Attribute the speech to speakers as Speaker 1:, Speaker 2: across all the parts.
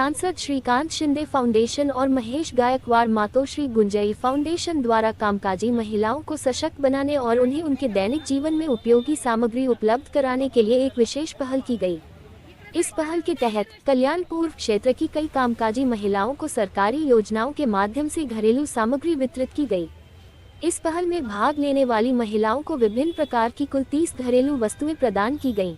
Speaker 1: सांसद श्रीकांत शिंदे फाउंडेशन और महेश गायकवाड़ मातोश्री गुंजई फाउंडेशन द्वारा कामकाजी महिलाओं को सशक्त बनाने और उन्हें उनके दैनिक जीवन में उपयोगी सामग्री उपलब्ध कराने के लिए एक विशेष पहल की गई। इस पहल के तहत कल्याणपुर क्षेत्र की कई कामकाजी महिलाओं को सरकारी योजनाओं के माध्यम से घरेलू सामग्री वितरित की गई। इस पहल में भाग लेने वाली महिलाओं को विभिन्न प्रकार की कुल तीस घरेलू वस्तुएँ प्रदान की गईं।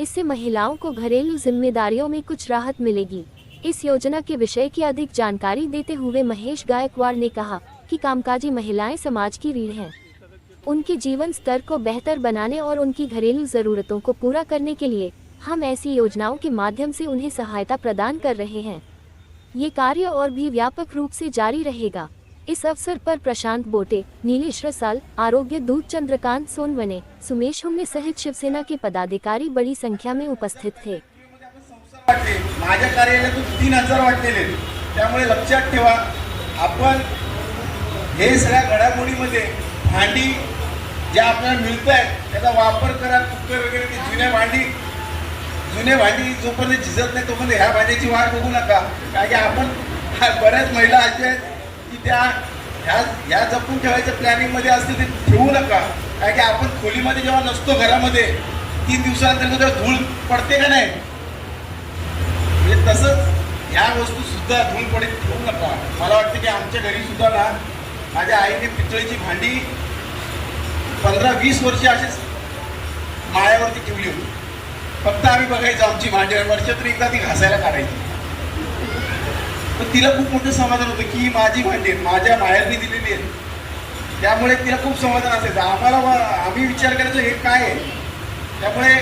Speaker 1: इससे महिलाओं को घरेलू जिम्मेदारियों में कुछ राहत मिलेगी। इस योजना के विषय की अधिक जानकारी देते हुए महेश गायकवाड़ ने कहा कि कामकाजी महिलाएँ समाज की रीढ़ हैं। उनके जीवन स्तर को बेहतर बनाने और उनकी घरेलू जरूरतों को पूरा करने के लिए हम ऐसी योजनाओं के माध्यम से उन्हें सहायता प्रदान कर रहे हैं। ये कार्य और भी व्यापक रूप से जारी रहेगा। इस अवसर पर प्रशांत बोटे, नीलेश रसाल, आरोग्य दूत चंद्रकांत सोनवने सुमेश हुमने सहित शिवसेना के पदाधिकारी बड़ी संख्या में उपस्थित थे।
Speaker 2: माझ्या कार्यालयातून तीन हजार वाटलेले त्यामुळे लक्षात ठेवा आपण हे सगळ्या घडामोडीमध्ये भांडी ज्या आपल्याला मिळत आहेत त्याचा वापर करा कुकर वगैरे ते जुन्या भांडी. जुने भांडी जोपर्यंत झिजत नाही तोपर्यंत ह्या भांड्याची वाट बघू नका. कारण की आपण ह्या बऱ्याच महिला अशा आहेत की त्या ह्या ह्या जपून ठेवायच्या प्लॅनिंगमध्ये असते ते ठेवू नका. कारण की आपण खोलीमध्ये जेव्हा नसतो घरामध्ये तीन दिवसानंतर तेव्हा धूळ पडते का नाही? या ह्या वस्तू सुद्धा धूळ पडे ठेवू नका. मला वाटतं की आमच्या घरी सुद्धा ना माझ्या आईने पितळीची भांडी पंधरा वीस वर्ष अशीच माळ्यावरती ठेवली होती. फक्त आम्ही बघायचो आमची भांडी वर्षातून एकदा ती घासायला काढायची. पण तिला खूप मोठं समाधान होतं की ही माझी भांडी आहेत, माझ्या माहेरने दिलेली आहेत. त्यामुळे तिला खूप समाधान असायचं. आम्हाला आम्ही विचार करायचो हे काय आहे? त्यामुळे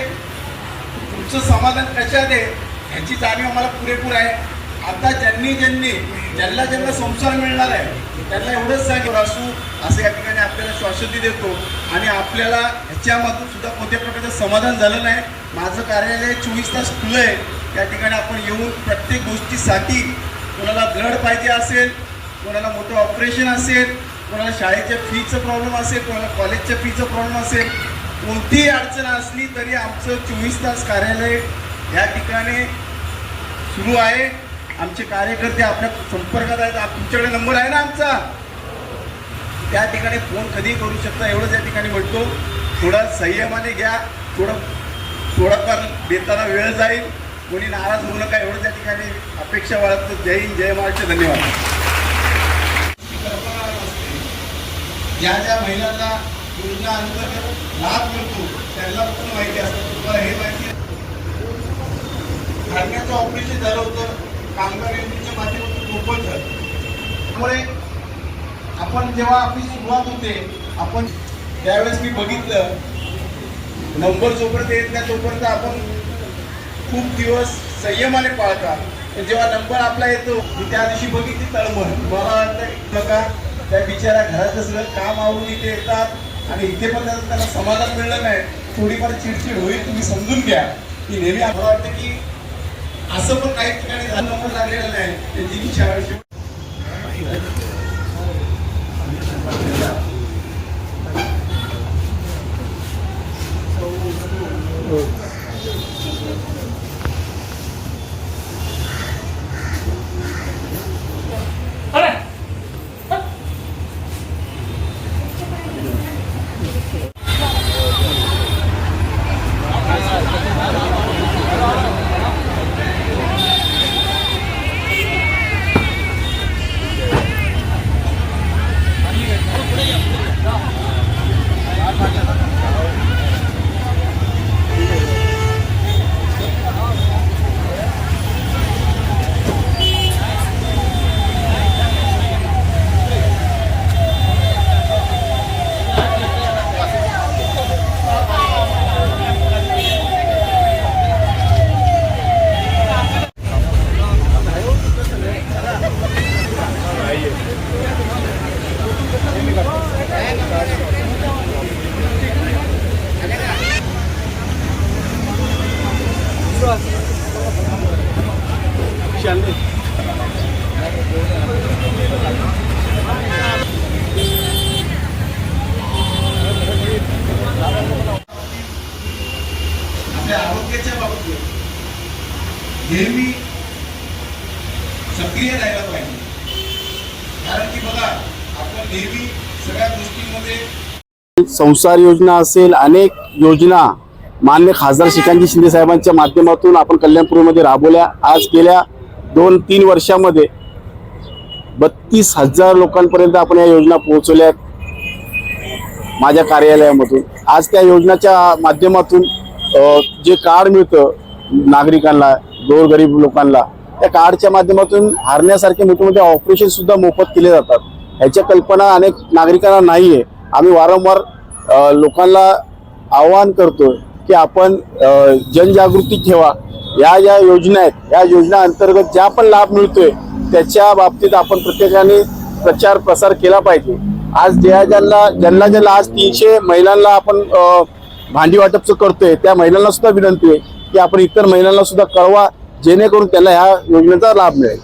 Speaker 2: तुमचं समाधान कशात आहे? ह्याची जाणीव आम्हाला पुरेपूर आहे. आता ज्यांनी ज्यांनी ज्यांना ज्यांना संसार मिळणार आहे त्यांना एवढंच सांगेल असू असं या ठिकाणी आपल्याला श्वासती देतो. आणि आपल्याला ह्याच्यामधून सुद्धा कोणत्या प्रकारचं समाधान झालं नाही? माझं कार्यालय चोवीस तास खुलं आहे. त्या ठिकाणी आपण येऊन प्रत्येक गोष्टीसाठी कोणाला ब्लड पाहिजे असेल कोणाला मोठं ऑपरेशन असेल कोणाला शाळेच्या फीचं प्रॉब्लेम असेल कोणाला कॉलेजच्या फीचं प्रॉब्लेम असेल कोणतीही अडचण असली तरी आमचं चोवीस तास कार्यालय या ठिकाणी सुरू आहे. आमचे कार्यकर्ते आपल्या संपर्कात आहेत. तुमच्याकडे नंबर आहे ना आमचा? त्या ठिकाणी फोन कधी करू शकता. एवढंच या ठिकाणी म्हणतो थोडा संयमाने घ्या. थोडं थोडाफार देताना वेळ जाईल. कोणी नाराज होऊ नका. एवढंच या ठिकाणी अपेक्षा बाळगतो. जय हिंद जय महाराष्ट्र. धन्यवाद. ज्या ज्या महिलांना योजना अंतर्गत लाभ मिळतो त्यांना पण माहिती असतं. तुम्हाला हे माहिती हाडण्याचं ऑपरेशन झालं होतं. कामगार योजनेच्या माध्यमातून रोपण झालं. त्यामुळे आपण जेव्हा आपली सुरुवात होते आपण त्यावेळेस मी बघितलं नंबर जोपर्यंत येत नाही तोपर्यंत आपण खूप दिवस संयमाने पाळतात पण जेव्हा नंबर आपला येतो मी त्या दिवशी बघितली तळमळ. मला वाटतं बघा त्या बिचारा घरातलं सगळं काम आवडून इथे येतात आणि इथे पण त्यांना त्यांना समाधान मिळलं नाही. थोडीफार चिडचिड होईल तुम्ही समजून घ्या. की नेहमी मला वाटतं की असं पण काही ठिकाणी झालं लागलेलं नाही त्यांची इच्छा आहे. नेहमी
Speaker 3: सक्रिय राहायला पाहिजे कारण की बघा आपण नेहमी सगळ्या गोष्टींमध्ये
Speaker 2: संसार योजना असेल अनेक योजना मान्य खासदार श्रीकांतजी शिंदे साहेबांच्या माध्यमातून आपण कल्याणपूरमध्ये राबवल्या. आज गेल्या दोन तीन वर्षामध्ये बत्तीस हजार लोकांपर्यंत आपण या योजना पोहोचवल्या माझ्या कार्यालयामधून. आज त्या योजनाच्या माध्यमातून जे कार्ड मिळतं नागरिकांना गोरगरीब लोकांना त्या कार्डच्या माध्यमातून हारण्यासारखे मोठे मोठे ऑपरेशन सुद्धा मोफत केले जातात. ह्याच्या कल्पना अनेक नागरिकांना नाही आहे आम्ही वारंवार लोकांना आवाहन करतो की आपण जनजागृती ठेवा. या ज्या योजना आहेत या योजना अंतर्गत ज्या पण लाभ मिळतोय त्याच्या बाबतीत आपण प्रत्येकाने प्रचार प्रसार केला पाहिजे. आज ज्या ज्यांना ज्यांना ज्यांना आज तीनशे महिलांना आपण भांडी वाटपचं करतोय त्या महिलांना सुद्धा विनंती आहे की आपण इतर महिलांना सुद्धा कळवा. जेणेकरून त्याला ह्या योजनेचा लाभ मिळेल.